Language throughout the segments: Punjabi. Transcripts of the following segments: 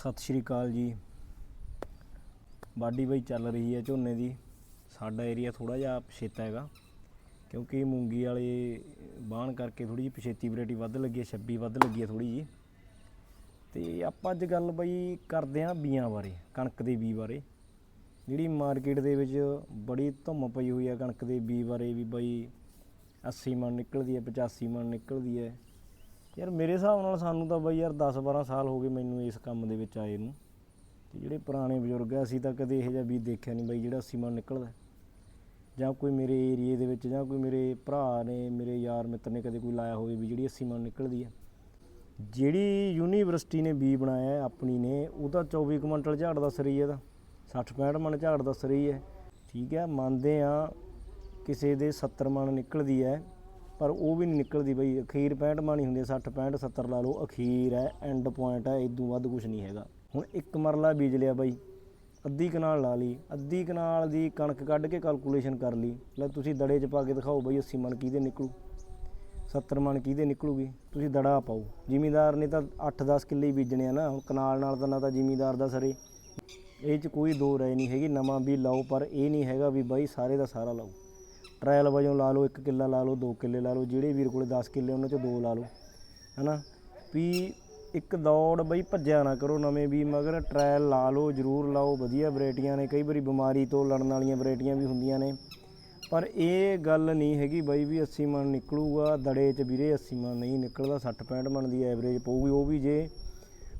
ਸਤਿ ਸ਼੍ਰੀ ਅਕਾਲ ਜੀ। ਬਾਡੀ ਬਾਈ ਚੱਲ ਰਹੀ ਹੈ ਝੋਨੇ ਦੀ। ਸਾਡਾ ਏਰੀਆ ਥੋੜਾ ਜਿਹਾ ਪਛੇਤਾ ਹੈਗਾ। ਕਿਉਂਕਿ ਮੂੰਗੀ ਵਾਲੇ ਬਾਣ ਕਰਕੇ ਥੋੜੀ ਜਿਹੀ ਪਛੇਤੀ ਵੈਰਾਈਟੀ ਵੱਧ ਲੱਗੀ ਹੈ 26 ਵੱਧ ਲੱਗੀ ਹੈ ਥੋੜੀ ਜੀ ਤੇ ਆਪਾਂ ਅੱਜ ਗੱਲ ਬਾਈ ਕਰਦੇ ਆਂ ਬੀਆਂ ਬਾਰੇ, ਕਣਕ ਦੇ ਬੀ ਬਾਰੇ। ਜਿਹੜੀ ਮਾਰਕੀਟ ਦੇ ਵਿੱਚ ਬੜੀ ਧੁੰਮ ਪਈ ਹੋਈ ਹੈ ਕਣਕ ਦੇ ਬੀ ਬਾਰੇ ਵੀ ਬਾਈ 80 ਮਣ ਨਿਕਲਦੀ ਹੈ 85 ਮਣ ਨਿਕਲਦੀ ਹੈ। ਯਾਰ ਮੇਰੇ ਹਿਸਾਬ ਨਾਲ ਸਾਨੂੰ ਤਾਂ ਬਾਈ ਯਾਰ 10 12 ਸਾਲ ਹੋ ਗਏ ਮੈਨੂੰ ਇਸ ਕੰਮ ਦੇ ਵਿੱਚ ਆਏ ਨੂੰ। ਤੇ ਜਿਹੜੇ ਪੁਰਾਣੇ ਬਜ਼ੁਰਗ ਆ, ਅਸੀਂ ਤਾਂ ਕਦੇ ਇਹੋ ਜਿਹਾ ਬੀਜ ਦੇਖਿਆ ਨਹੀਂ ਬਈ ਜਿਹੜਾ 80 ਮਣ ਨਿਕਲਦਾ ਜਾਂ ਕੋਈ ਮੇਰੇ ਏਰੀਏ ਦੇ ਵਿੱਚ ਜਾਂ ਕੋਈ ਮੇਰੇ ਭਰਾ ਨੇ, ਮੇਰੇ ਯਾਰ ਮਿੱਤਰ ਨੇ ਕਦੇ ਕੋਈ ਲਾਇਆ ਹੋਵੇ ਵੀ ਜਿਹੜੀ 80 ਮਣ ਨਿਕਲਦੀ ਹੈ। ਜਿਹੜੀ ਯੂਨੀਵਰਸਿਟੀ ਨੇ ਬੀ ਬਣਾਇਆ ਆਪਣੀ ਨੇ, ਉਹ ਤਾਂ 24 ਕੁਇੰਟਲ ਝਾੜ ਦੱਸ ਰਹੀ ਹੈ ਤਾਂ। 60 65 ਮਣ ਝਾੜ ਦੱਸ ਰਹੀ ਹੈ। ਠੀਕ ਹੈ, ਮੰਨਦੇ ਆ ਕਿਸੇ ਦੇ 70 ਮਣ ਨਿਕਲਦੀ ਹੈ। ਪਰ ਉਹ ਵੀ ਨਹੀਂ ਨਿਕਲਦੀ ਬਈ, ਅਖੀਰ 65 ਮਣ ਹੀ ਹੁੰਦੀ ਹੈ 60 65 70 ਲਾ ਲਓ, ਅਖੀਰ ਹੈ ਐਂਡ ਪੁਆਇੰਟ ਹੈ ਇਦੋਂ ਵੱਧ ਕੁਝ ਨਹੀਂ ਹੈਗਾ। ਹੁਣ ਇੱਕ ਮਰਲਾ ਬੀਜ ਲਿਆ ਬਾਈ, ਅੱਧੀ ਕਨਾਲ ਲਾ ਲਈ, ਅੱਧੀ ਕਨਾਲ ਦੀ ਕਣਕ ਕੱਢ ਕੇ ਕੈਲਕੂਲੇਸ਼ਨ ਕਰ ਲਈ, ਲੈ ਤੁਸੀਂ ਦੜੇ 'ਚ ਪਾ ਕੇ ਦਿਖਾਓ ਬਈ 80 ਮਣ ਕਿਹਦੇ ਨਿਕਲੂ 70 ਮਣ ਕਿਹਦੇ ਨਿਕਲੂਗੀ, ਤੁਸੀਂ ਦੜਾ ਪਾਓ। ਜ਼ਿਮੀਦਾਰ ਨੇ ਤਾਂ 8-10 ਕਿੱਲੇ ਹੀ ਬੀਜਣੇ ਆ ਨਾ, ਹੁਣ ਕਨਾਲ ਨਾਲ ਤਾਂ ਨਾ ਤਾਂ ਜ਼ਿਮੀਦਾਰ ਦਾ ਸਰੇ। ਇਹ 'ਚ ਕੋਈ ਦੋ ਰਾਏ ਨਹੀਂ ਹੈਗੀ, ਨਵਾਂ ਵੀ ਲਾਓ, ਪਰ ਇਹ ਨਹੀਂ ਹੈਗਾ ਵੀ ਬਾਈ ਸਾਰੇ ਦਾ ਸਾਰਾ ਲਾਓ। ਟ੍ਰਾਇਲ ਵਜੋਂ ਲਾ ਲਓ, ਇੱਕ ਕਿੱਲਾ ਲਾ ਲਓ, ਦੋ ਕਿੱਲੇ ਲਾ ਲਓ, ਜਿਹੜੇ ਵੀਰ ਕੋਲੇ 10 ਕਿੱਲੇ ਉਹਨਾਂ 'ਚੋਂ ਦੋ ਲਾ ਲਓ, ਹਨਾ? ਵੀ ਇੱਕ ਦੌੜ ਬਈ ਭੱਜਿਆ ਨਾ ਕਰੋ ਨਵੇਂ ਵੀ, ਮਗਰ ਟ੍ਰਾਇਲ ਲਾ ਲਓ, ਜ਼ਰੂਰ ਲਾਓ, ਵਧੀਆ ਵੈਰਾਈਟੀਆਂ ਨੇ, ਕਈ ਵਾਰੀ ਬਿਮਾਰੀ ਤੋਂ ਲੜਨ ਵਾਲੀਆਂ ਵੈਰਾਈਟੀਆਂ ਵੀ ਹੁੰਦੀਆਂ ਨੇ। ਪਰ ਇਹ ਗੱਲ ਨਹੀਂ ਹੈਗੀ ਬਾਈ ਵੀ 80 ਮਣ ਨਿਕਲੂਗਾ, ਦੜੇ 'ਚ ਵੀਰੇ 80 ਮਣ ਨਹੀਂ ਨਿਕਲਦਾ 60 65 ਮਣ ਦੀ ਐਵਰੇਜ ਪਊਗੀ, ਉਹ ਵੀ ਜੇ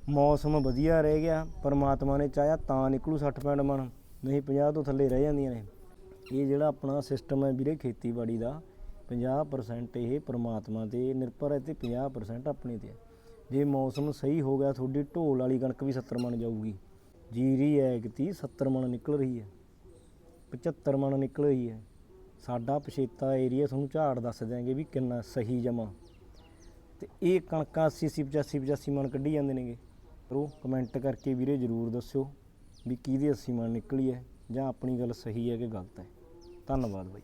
ਮੌਸਮ ਵਧੀਆ ਰਹਿ ਗਿਆ, ਪਰਮਾਤਮਾ ਨੇ ਚਾਹਿਆ ਤਾਂ ਨਿਕਲੂ 60 65 ਮਣ, ਨਹੀਂ 50 ਤੋਂ ਥੱਲੇ ਰਹਿ ਜਾਂਦੀਆਂ ਨੇ। ਇਹ ਜਿਹੜਾ ਆਪਣਾ ਸਿਸਟਮ ਹੈ ਵੀਰੇ ਖੇਤੀਬਾੜੀ ਦਾ 50% ਇਹ ਪਰਮਾਤਮਾ ਤੇ ਨਿਰਭਰ ਹੈ ਤੇ 50% ਆਪਣੇ ਤੇ ਹੈ। ਜੇ ਮੌਸਮ ਸਹੀ ਹੋ ਗਿਆ, ਤੁਹਾਡੀ ਢੋਲ ਵਾਲੀ ਕਣਕ ਵੀ 70 ਮਣ ਜਾਊਗੀ। ਜੀਰੀ ਐਗਤੀ 70 ਮਣ ਨਿਕਲ ਰਹੀ ਹੈ 75 ਮਣ ਨਿਕਲ ਰਹੀ ਹੈ। ਸਾਡਾ ਪਛੇਤਾ ਏਰੀਆ ਤੁਹਾਨੂੰ ਝਾੜ ਦੱਸ ਦਿਆਂਗੇ ਵੀ ਕਿੰਨਾ ਸਹੀ ਜਮਾ। ਤੇ ਇਹ ਕਣਕਾਂ 80 80 85 85 ਮਣ ਕੱਢੀ ਜਾਂਦੇ ਨੇਗੇ। ਪ੍ਰੋ ਕਮੈਂਟ ਕਰਕੇ ਵੀਰੇ ਜਰੂਰ ਦੱਸਿਓ ਵੀ ਕਿਹਦੇ 80 ਮਣ ਨਿਕਲੀ ਹੈ ਜਾਂ ਆਪਣੀ ਗੱਲ ਸਹੀ ਹੈ ਕਿ ਗਲਤ ਹੈ। ਧੰਨਵਾਦ ਬਾਈ।